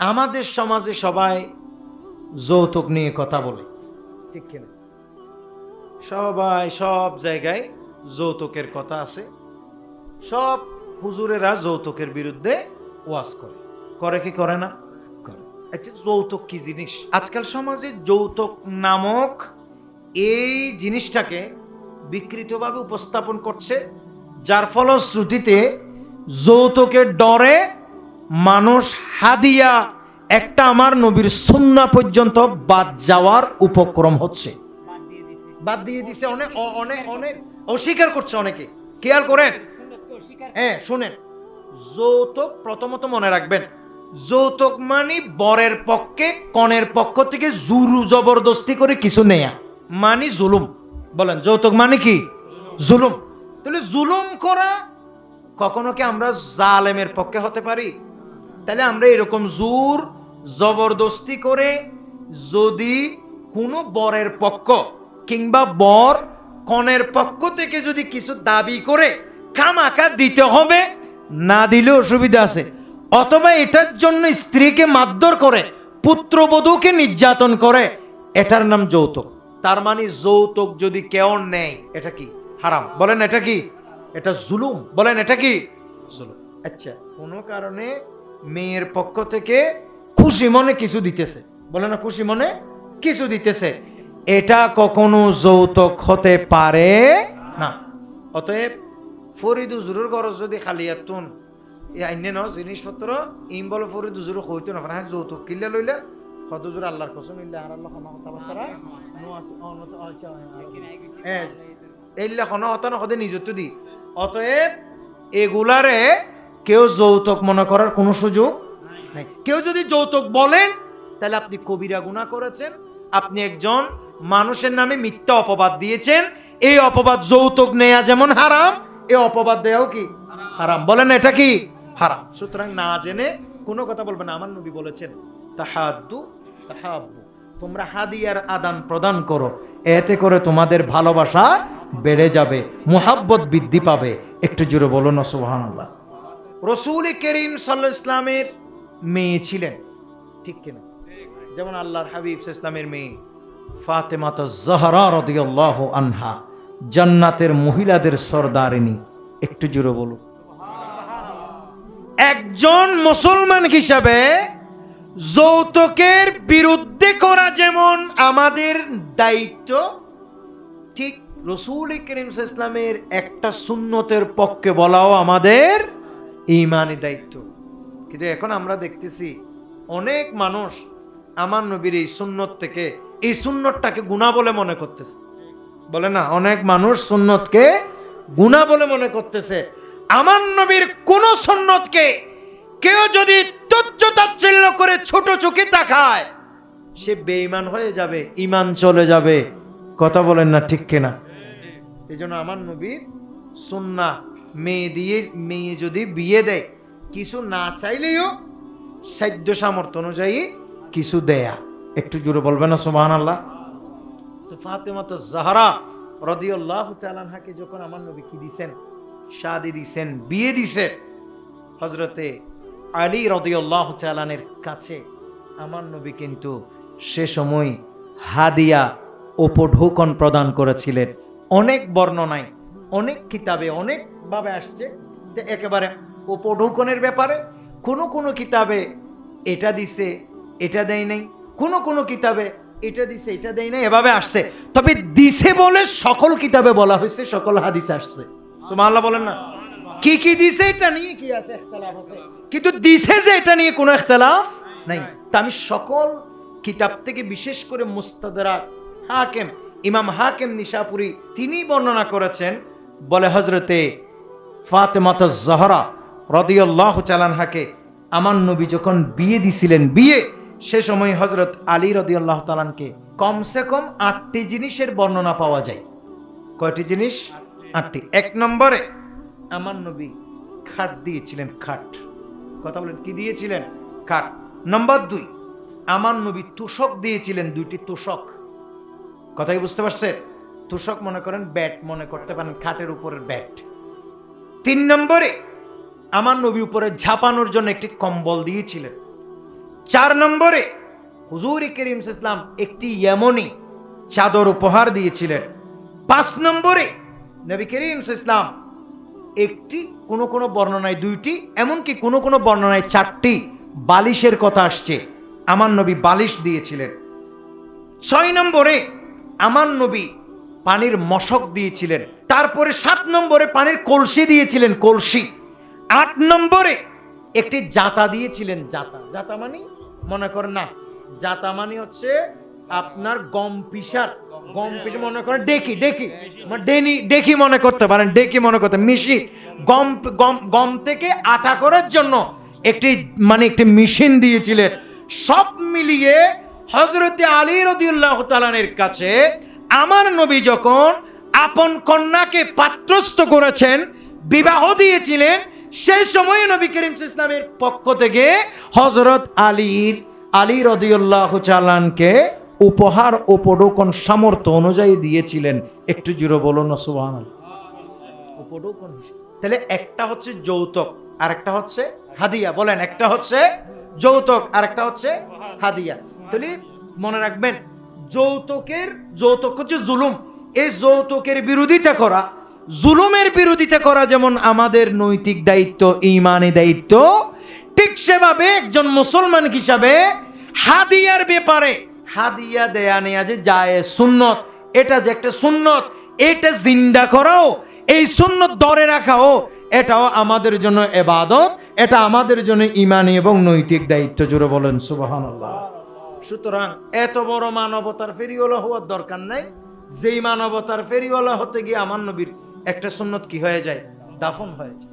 আমাদের সমাজে সবাই যৌতুক নিয়ে কথা বলে। ঠিক কিনা? সবাই সব জায়গায় যৌতুকের কথা আছে। সব হুজুরেরা যৌতুকের বিরুদ্ধে ওয়াজ করে। করে কি করে না? করে। আচ্ছা যৌতুক কি জিনিস? আজকাল সমাজে যৌতুক নামক এই জিনিসটাকে বিকৃতভাবে উপস্থাপন করছে, যার ফলশ্রুতিতে যৌতুকের ডরে মানুষ হাদিয়া একটা আমার নবীর সুন্না পর্যন্ত বাদ যাওয়ার উপক্রম হচ্ছে। বাদ দিয়ে দিছে অনেক অনেক অনেক। অস্বীকার করছে অনেকে। কেয়ার করেন? হ্যাঁ শুনেন। যৌতুক প্রথমত মনে রাখবেন, যৌতুক মানে বরের পক্ষে, কনের পক্ষ থেকে জুরু জবরদস্তি করে কিছু নেয়া। মানে জুলুম। বলেন, যৌতুক মানে কি? জুলুম। তাহলে জুলুম করা কখনো কি আমরা জালেমের পক্ষে হতে পারি? তাহলে আমরা এরকম জোর জবরদস্তি করে যদি কোনো বরের পক্ষ কিংবা বর কনের পক্ষ থেকে যদি কিছু দাবি করে খামাকা দিতে হবে, না দিলে অসুবিধা আছে। অথবা এটার জন্য স্ত্রীকে মারধর করে, পুত্রবধূকে নির্যাতন করে, এটার নাম যৌতুক। তার মানে যৌতুক যদি কেউ নেয়, এটা কি? হারাম। বলেন এটা কি? এটা জুলুম। বলেন এটা কি? জুলুম। আচ্ছা কোনো কারণে মেয়ের পক্ষ থেকে খুশি মনে কিছু দিতেছে। বলে না খুশি মনে? কিছু দিতেছে। এটা কখনো যৌতুক হতে পারে না। অতএব ফরিদ হুজুরের গরজ যদি খালিয়াতুন এই আইনে ন জিনিসপত্র, ইম বলে ফরিদ হুজুর হইতো না হ্যাঁ যৌতুক কিল্লা লইলে হত আল্লাহর কসম, ইল্লা আর আল্লাহ ক্ষমা কথা বার্তারা নো। আছে অনত আচ্ছা হ্যাঁ এইলা কোনো হতা হদে নিজত্ব দি। অতএব এগুলারে কেউ যৌতুক মনে করার কোনো সুযোগ নাই। কেউ যদি যৌতুক বলেন, তাহলে আপনি কবিরা গুনাহ করেছেন, আপনি একজন মানুষের নামে মিথ্যা অপবাদ দিয়েছেন। এই অপবাদ যৌতুক নেয়া যেমন হারাম, এই অপবাদ দেয়াও কি হারাম। বলেন এটা কি হারাম? সুতরাং না জেনে কোনো কথা বলবেন আমার নবী বলেছেন তাহাদ্দু তাহাব্বু তোমরা হাদিয়ার আদান প্রদান করো, এতে করে তোমাদের ভালোবাসা বেড়ে যাবে, মোহাব্বত বৃদ্ধি পাবে। একটু জোরে বলো না সুবহান আল্লাহ রসুল করিম সাল্লাহ ইসলামের মেয়ে ছিলেন। ঠিক কিনা? যেমন আল্লাহর হাবিব ইসলামের মেয়ে ফাতেমাত জাহরা রদিয়াল্লাহ আনহা জান্নাতের মহিলাদের সর্দারিনী। একটু জোরে বলো একজন মুসলমান হিসাবে যৌতুকের বিরুদ্ধে করা যেমন আমাদের দায়িত্ব ঠিক রসুল করিম ইসলামের একটা সুন্নতের পক্ষে বলাও আমাদের ইমানি দায়িত্ব। কিন্তু এখন আমরা দেখতেছি অনেক মানুষ আমার নবীর এই সুন্নত থেকে এই সুন্নতটাকে গুণা বলে মনে করতেছে। বলে না, অনেক মানুষ সুন্নতকে গুণা বলে মনে করতেছে। আমার নবীর কোন সুন্নতকে কেউ যদি তুচ্ছ তাচ্ছিল্য করে ছোট চোখে তাকায়, সে বেঈমান হয়ে যাবে ইমান চলে যাবে। কথা বলেন না ঠিক কিনা? এই জন্য আমার নবীর সুন্না মেয়ে দিয়ে, মেয়ে যদি বিয়ে দেয়, কিছু না চাইলেও সাধ্য সামর্থ্য অনুযায়ী কিছু দেয়া। একটু জুড়ে বলবে না সুবাহান আল্লাহ তো ফাতেমা তো জাহারা রদিউল্লাহ তালানহাকে যখন আমার নবী কি দিছেন? শাদি দিছেন, বিয়ে দিছে হজরতে আলী রদিউল্লাহ চালানের কাছে আমার নবী কিন্তু সে সময় হাদিয়া উপঢৌকন প্রদান করেছিলেন। অনেক বর্ণনায়, অনেক কিতাবে অনেকভাবে আসছে যে একেবারে উপঢৌকনের ব্যাপারে কোনো কোনো কিতাবে এটা দিছে, এটা দেয় নাই, কোনো কোনো কিতাবে এটা দিছে, এটা দেয় নাই, এভাবে আসছে। তবে দিছে বলে সকল কিতাবে বলা হয়েছে, সকল হাদিস আসছে। সুবহানাল্লাহ বলেন না। কি কি দিছে এটা নিয়ে কি আছে ইখতিলাফ আছে? কিন্তু দিছে যে এটা নিয়ে কোনো ইখতিলাফ নাই। তা আমি সকল কিতাব থেকে বিশেষ করে মুস্তাদরাক হাকেম, ইমাম হাকেম নিশাপুরি তিনি বর্ণনা করেছেন, বলে হজরতে ফাতেমাত জহরা রদিয়াল্লাহ চালানহাকে আমার নবী যখন বিয়ে দিছিলেন, বিয়ে, সে সময় হজরত আলী রদিয়াল্লাহ তালানকে কমসে কম আটটি জিনিসের বর্ণনা পাওয়া যায়। কয়টি জিনিস? আটটি। এক নম্বরে আমার নবী খাট দিয়েছিলেন, খাট। কথা বলেন, কি দিয়েছিলেন? খাট। নম্বর দুই, আমার নবী তুষক দিয়েছিলেন দুইটি তুষক। কথা কি বুঝতে পারছেন? তুষক মনে করেন ব্যাট, মনে করতে পারেন খাটের উপরের ব্যাট। তিন নম্বরে আমার নবী উপরে ঝাপানোর জন্য একটি কম্বল দিয়েছিলেন। চার নম্বরে হুজুর করিম ইসলাম একটি এমনই চাদর উপহার দিয়েছিলেন। পাঁচ নম্বরে নবী করিম ইসলাম একটি কোনো কোনো বর্ণনায় দুইটি, এমনকি কোনো কোনো বর্ণনায় চারটি বালিশের কথা আসছে। আমার নবী বালিশ দিয়েছিলেন। ছয় নম্বরে আমার নবী পানির মশক দিয়েছিলেন। তারপরে সাত নম্বরে পানির কলসি দিয়েছিলেন, কলসি। আট নম্বরে একটি জাতা দিয়েছিলেন, জাতা। জাতা মানে মনে করেন না, জাতা মানে হচ্ছে আপনার গম পিসার। গম পিসা মনে করেন ডেকি ডেকি। ডেনি, ডেকি মনে করতে পারেন, ডেকি মনে করতে মিশি। গম গম গম থেকে আটা করার জন্য একটি মানে একটি মেশিন দিয়েছিলেন। সব মিলিয়ে হজরতে আলী রদিউল্লাহ তালানের কাছে আমার নবী যখন আপন কন্যাকে পাত্রস্থ করেছেন, বিবাহ দিয়েছিলেন, সেই সময় নবী করিম ইসলামের পক্ষ থেকে হজরত আলীর, আলী রদিউল্লাহ চালানকে উপহার উপডোকন সামর্থ্য অনুযায়ী দিয়েছিলেন। একটু জিরো না হিসেবে। তাহলে একটা হচ্ছে যৌতুক আর একটা হচ্ছে হাদিয়া। বলেন, একটা হচ্ছে যৌতুক আর একটা হচ্ছে হাদিয়া। তাহলে মনে রাখবেন যৌতুকের, যৌতুক হচ্ছে জুলুম। এই যৌতুকের বিরোধিতা করা, জুলুমের বিরোধিতা করা যেমন আমাদের নৈতিক দায়িত্ব, ইমানি দায়িত্ব, ঠিক সেভাবে একজন মুসলমান হিসাবে হাদিয়ার ব্যাপারে হাদিয়া দেয়া নেয়া যে যায় সুন্নত, এটা যে একটা সুন্নত, এটা জিন্দা করাও, এই সুন্নত ধরে রাখাও, এটাও আমাদের জন্য এবাদত, এটা আমাদের জন্য ইমানি এবং নৈতিক দায়িত্ব জুড়ে বলেন সুবাহান সুতরাং এত বড় মানবতার ফেরিওয়ালা হওয়ার দরকার নাই। যেই মানবতার ফেরিওয়ালা হতে গিয়ে আমার নবীর একটা সুন্নত কি হয়ে যায়? দাফন হয়ে যায়।